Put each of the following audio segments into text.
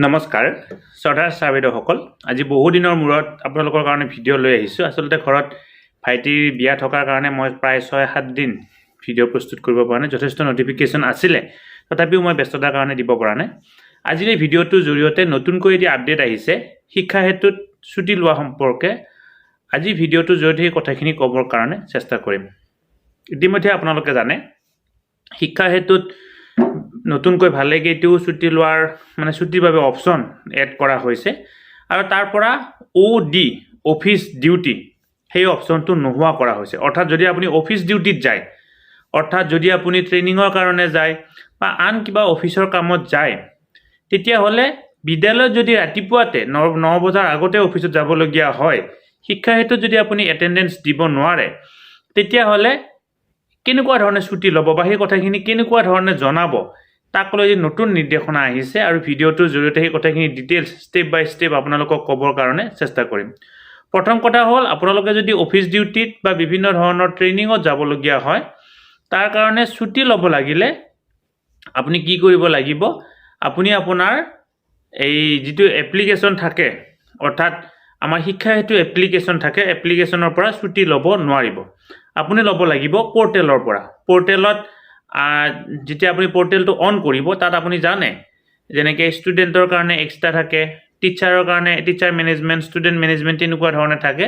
নমস্কাৰ শ্ৰদ্ধাৰ ছাৰ বাইদেউসকল আজি বহুদিনৰ মূৰত আপোনালোকৰ কাৰণে ভিডিঅ' লৈ আহিছোঁ। আচলতে ঘৰত ভাইটিৰ বিয়া থকাৰ কাৰণে মই প্ৰায় ছয় সাত দিন ভিডিঅ' প্ৰস্তুত কৰিব পৰা নাই। যথেষ্ট নটিফিকেশ্যন আছিলে। তথাপিও মই ব্যস্ততাৰ কাৰণে দিব পৰা নাই। আজিৰ এই ভিডিঅ'টোৰ জৰিয়তে নতুনকৈ এটি আপডেট আহিছে শিক্ষা হেতুত ছুটি লোৱা সম্পৰ্কে আজি ভিডিঅ'টোৰ জৰিয়তে সেই কথাখিনি ক'বৰ কাৰণে চেষ্টা কৰিম। ইতিমধ্যে আপোনালোকে জানে শিক্ষা হেতুত নতুনকৈ ভালেকেইটিও ছুটি লোৱাৰ মানে ছুটিৰ বাবে অপশ্যন এড কৰা হৈছে। আৰু তাৰ পৰা অ' ডি অফিচ ডিউটি সেই অপশ্যনটো নোহোৱা কৰা হৈছে। অৰ্থাৎ যদি আপুনি অফিচ ডিউটিত যায়, অৰ্থাৎ যদি আপুনি ট্ৰেইনিঙৰ কাৰণে যায় বা আন কিবা অফিচৰ কামত যায়, তেতিয়াহ'লে বিদ্যালয়ত যদি ৰাতিপুৱাতে ন ন বজাৰ আগতে অফিচত যাবলগীয়া হয় শিক্ষা হেতুত যদি আপুনি এটেণ্ডেঞ্চ দিব নোৱাৰে, তেতিয়াহ'লে কেনেকুৱা ধৰণে ছুটি ল'ব বা সেই কথাখিনি কেনেকুৱা ধৰণে জনাব তাক লৈ নতুন নিৰ্দেশনা আহিছে আৰু ভিডিঅ'টোৰ জৰিয়তে সেই কথাখিনি ডিটেইলছ ষ্টেপ বাই ষ্টেপ আপোনালোকক ক'বৰ কাৰণে চেষ্টা কৰিম। প্ৰথম কথা হ'ল আপোনালোকে যদি অফিচ ডিউটিত বা বিভিন্ন ধৰণৰ ট্ৰেইনিঙত যাবলগীয়া হয় তাৰ কাৰণে ছুটি ল'ব লাগিলে আপুনি কি কৰিব লাগিব আপুনি আপোনাৰ এই যিটো এপ্লিকেশ্যন থাকে অৰ্থাৎ আমাৰ শিক্ষা হেতু এপ্লিকেশ্যন থাকে এপ্লিকেশ্যনৰ পৰা ছুটি ল'ব নোৱাৰিব। আপুনি ল'ব লাগিব পৰ্টেলৰ পৰা। পৰ্টেলত যেতিয়া আপুনি পৰ্টেলটো অন কৰিব, তাত আপুনি জানে, যেনেকৈ ষ্টুডেণ্টৰ কাৰণে এক্সট্ৰা থাকে টিচাৰৰ কাৰণে টিচাৰ মেনেজমেণ্ট ষ্টুডেণ্ট মেনেজমেণ্ট তেনেকুৱা ধৰণে থাকে।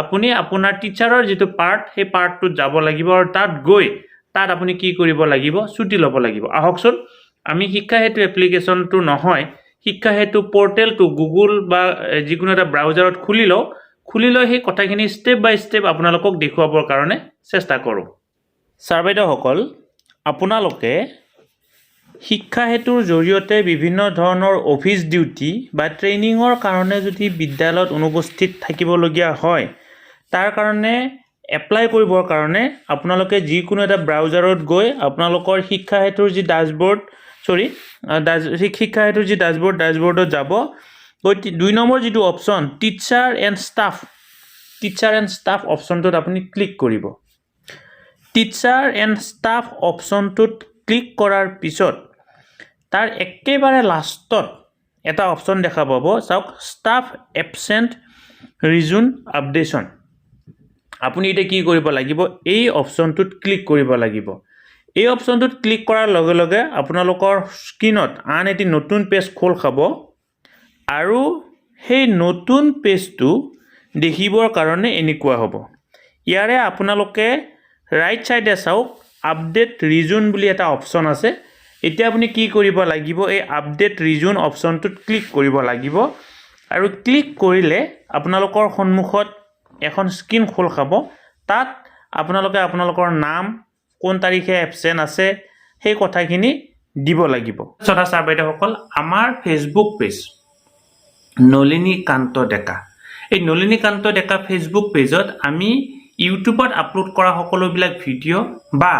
আপুনি আপোনাৰ টিচাৰৰ যিটো পাৰ্ট সেই পাৰ্টটোত যাব লাগিব আৰু তাত গৈ তাত আপুনি কি কৰিব লাগিব, ছুটি ল'ব লাগিব। আহকচোন, আমি শিক্ষা হেতু এপ্লিকেশ্যনটো নহয়, শিক্ষা হেতু পৰ্টেলটো গুগল বা যিকোনো এটা ব্ৰাউজাৰত খুলি লওঁ খুলি লৈ সেই কথাখিনি ষ্টেপ বাই ষ্টেপ আপোনালোকক দেখুৱাবৰ কাৰণে চেষ্টা কৰোঁ। ছাৰ বাইদেউসকল আপোনালোকে শিক্ষা হেতুৰ জৰিয়তে বিভিন্ন ধৰণৰ অফিচ ডিউটি বা ট্ৰেইনিঙৰ কাৰণে যদি বিদ্যালয়ত অনুপস্থিত থাকিবলগীয়া হয় তাৰ কাৰণে এপ্লাই কৰিবৰ কাৰণে আপোনালোকে যিকোনো এটা ব্ৰাউজাৰত গৈ আপোনালোকৰ শিক্ষা হেতুৰ যি ডাছবৰ্ড চৰি ডাছ শিক্ষা হেতুৰ যি ডাছবৰ্ড ডাছবৰ্ডত যাব দুই নম্বৰ যিটো option teacher and staff teacher and staff অপশ্যনটোত আপুনি ক্লিক কৰিব। টিচাৰ এণ্ড ষ্টাফ অপশ্যনটোত ক্লিক কৰাৰ পিছত, তাৰ একেবাৰে লাষ্টত এটা অপশ্যন দেখা পাব। চাওক ষ্টাফ এবচেণ্ট ৰিজুন আপডেশ্যন আপুনি এতিয়া কি কৰিব লাগিব? এই অপশ্যনটোত ক্লিক কৰিব লাগিব। এই অপশ্যনটোত ক্লিক কৰাৰ লগে লগে আপোনালোকৰ স্ক্ৰীণত আন এটি নতুন পেজ খোল খাব। আৰু সেই নতুন পেজটো দেখিবৰ কাৰণে এনেকুৱা হ'ব। ইয়াৰে আপোনালোকে ৰাইট ছাইডে চাওক আপডেট ৰিজন বুলি এটা অপশ্যন আছে। এতিয়া আপুনি কি কৰিব লাগিব, এই আপডেট ৰিজন অপশ্যনটোত ক্লিক কৰিব লাগিব। আৰু ক্লিক কৰিলে আপোনালোকৰ সন্মুখত এখন স্ক্ৰীণ খোল খাব। তাত আপোনালোকে আপোনালোকৰ নাম, কোন তাৰিখে এবচেণ্ট আছে, সেই কথাখিনি দিব লাগিব। শ্ৰদ্ধা ছাৰ বাইদেউসকল, আমাৰ ফেচবুক পেজ নলিনীকান্ত ডেকা। এই নলিনীকান্ত ডেকা ফেচবুক পেজত আমি ইউটিউবত আপলোড কৰা সকলোবিলাক ভিডিঅ' বা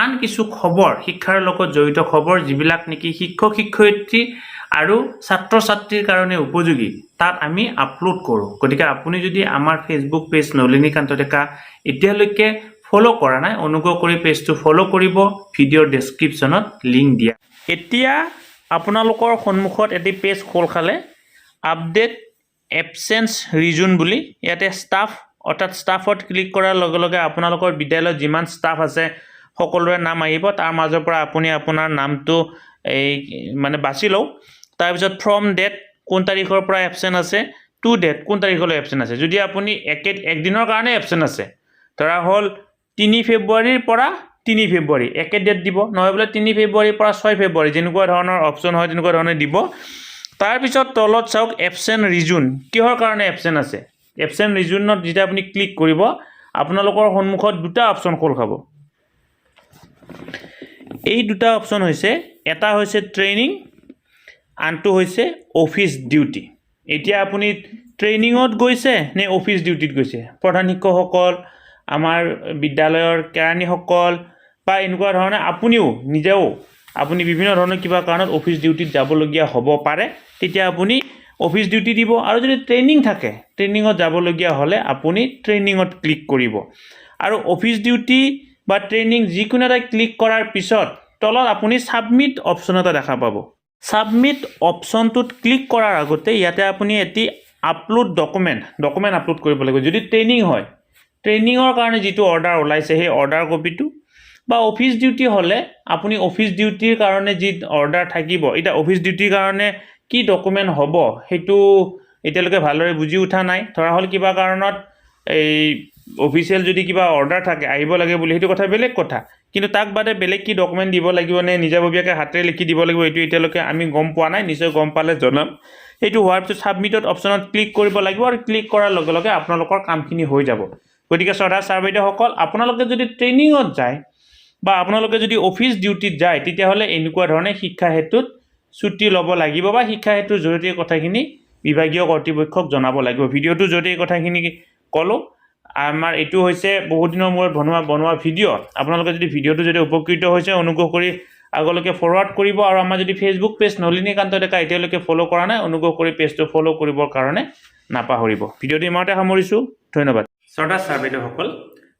আন কিছু খবৰ শিক্ষাৰ লগত জড়িত খবৰ যিবিলাক নেকি শিক্ষক শিক্ষয়িত্ৰী আৰু ছাত্ৰ ছাত্ৰীৰ কাৰণে উপযোগী তাত আমি আপলোড কৰোঁ। গতিকে আপুনি যদি আমাৰ ফেচবুক পেজ নলিনীকান্ত ডেকা এতিয়ালৈকে ফ'ল' কৰা নাই অনুগ্ৰহ কৰি পেজটো ফ'ল' কৰিব ভিডিঅ'ৰ ডেছক্ৰিপশ্যনত লিংক দিয়া। এতিয়া আপোনালোকৰ সন্মুখত এটি পেজ খোল খালে। আপডেট এবচেঞ্চ ৰিজন বুলি ইয়াতে ষ্টাফ অৰ্থাৎ ষ্টাফত ক্লিক কৰাৰ লগে লগে আপোনালোকৰ বিদ্যালয়ত যিমান ষ্টাফ আছে, সকলোৰে নাম আহিব। তাৰ মাজৰ পৰা আপুনি আপোনাৰ নামটো এই মানে বাছি লওক। তাৰপিছত ফ্ৰম ডেট কোন তাৰিখৰ পৰা এবচেণ্ট আছে টু ডেট কোন তাৰিখলৈ এবচেণ্ট আছে। যদি আপুনি একে, একদিনৰ কাৰণে এবচেণ্ট আছে ধৰা হ'ল তিনি ফেব্ৰুৱাৰীৰ পৰা তিনি ফেব্ৰুৱাৰী, একে ডেট দিব। নহয় বোলে তিনি ফেব্ৰুৱাৰীৰ পৰা ছয় ফেব্ৰুৱাৰী, যেনেকুৱা ধৰণৰ অপশ্যন হয়, তেনেকুৱা ধৰণে দিব। তাৰপিছত তলত চাওক এবচেণ্ট ৰিজন কিহৰ কাৰণে এবচেণ্ট আছে? এবচেণ্ট ৰিজনত যেতিয়া আপুনি ক্লিক কৰিব আপোনালোকৰ সন্মুখত দুটা অপশ্যন খোল খাব। এই দুটা অপশ্যন হৈছে এটা হৈছে ট্ৰেইনিং আনটো হৈছে অফিচ ডিউটি এতিয়া আপুনি ট্ৰেইনিঙত গৈছে নে অফিচ ডিউটিত গৈছে? প্ৰধান শিক্ষকসকল আমাৰ বিদ্যালয়ৰ কেৰাণীসকল বা এনেকুৱা ধৰণে আপুনিও নিজেও আপুনি বিভিন্ন ধৰণৰ কিবা কাৰণত অফিচ ডিউটিত যাবলগীয়া হ'ব পাৰে, তেতিয়া আপুনি অফিচ ডিউটি দিব আৰু যদি ট্ৰেইনিং থাকে ট্ৰেইনিঙত যাবলগীয়া হ'লে আপুনি ট্ৰেইনিঙত ক্লিক কৰিব। আৰু অফিচ ডিউটি বা ট্ৰেইনিং যিকোনো এটা ক্লিক কৰাৰ পিছত তলত আপুনি ছাবমিট অপশ্যন এটা দেখা পাব। ছাবমিট অপশ্যনটোত ক্লিক কৰাৰ আগতে ইয়াতে আপুনি এটি আপলোড ডকুমেণ্ট ডকুমেণ্ট আপলোড কৰিব লাগিব। যদি ট্ৰেইনিং হয় ট্ৰেইনিঙৰ কাৰণে যিটো অৰ্ডাৰ ওলাইছে, সেই অৰ্ডাৰ কপিটো বা অফিচ ডিউটি হ'লে আপুনি অফিচ ডিউটিৰ কাৰণে যি অৰ্ডাৰ থাকিব এতিয়া অফিচ ডিউটিৰ কাৰণে কি ডকুমেণ্ট হ'ব সেইটো এতিয়ালৈকে ভালদৰে বুজি উঠা নাই। ধৰা হ'ল কিবা কাৰণত এই অফিচিয়েল যদি কিবা অৰ্ডাৰ থাকে আহিব লাগে বুলি সেইটো কথা বেলেগ কথা। কিন্তু তাক বাদে বেলেগ কি ডকুমেণ্ট দিব লাগিব নে নিজাববীয়াকৈ হাতেৰে লিখি দিব লাগিব এইটো এতিয়ালৈকে আমি গম পোৱা নাই নিশ্চয় গম পালে জনাম। সেইটো হোৱাৰ পিছত ছাবমিটত অপশ্যনত ক্লিক কৰিব লাগিব আৰু ক্লিক কৰাৰ লগে লগে আপোনালোকৰ কামখিনি হৈ যাব। গতিকে শ্ৰদ্ধা ছাৰ বাইদেউসকল আপোনালোকে যদি ট্ৰেইনিঙত যায় বা আপোনালোকে যদি অফিচ ডিউটিত যায়, তেতিয়াহ'লে এনেকুৱা ধৰণে শিক্ষা হেতুত ছুটি ল'ব লাগিব বা শিক্ষা হেতুৰ জৰিয়তে কথাখিনি বিভাগীয় কৰ্তৃপক্ষক জনাব লাগিব। ভিডিঅ'টোৰ জৰিয়তে কথাখিনি ক'লোঁ। আমাৰ এইটো হৈছে, বহুত দিনৰ মূৰত বনোৱা বনোৱা ভিডিঅ' আপোনালোকে যদি ভিডিঅ'টো যদি উপকৃত হৈছে, অনুগ্ৰহ কৰি আগলৈকে ফৰৱাৰ্ড কৰিব আৰু আমাৰ যদি ফেচবুক পেজ নলিনীকান্ত ডেকা এতিয়ালৈকে ফ'ল' কৰা নাই, অনুগ্ৰহ কৰি পেজটো ফ'ল' কৰিবৰ কাৰণে নাপাহৰিব। ভিডিঅ'টো ইমানতে সামৰিছোঁ। ধন্যবাদ। শ্ৰদ্ধা ছাৰ বাইদেউসকল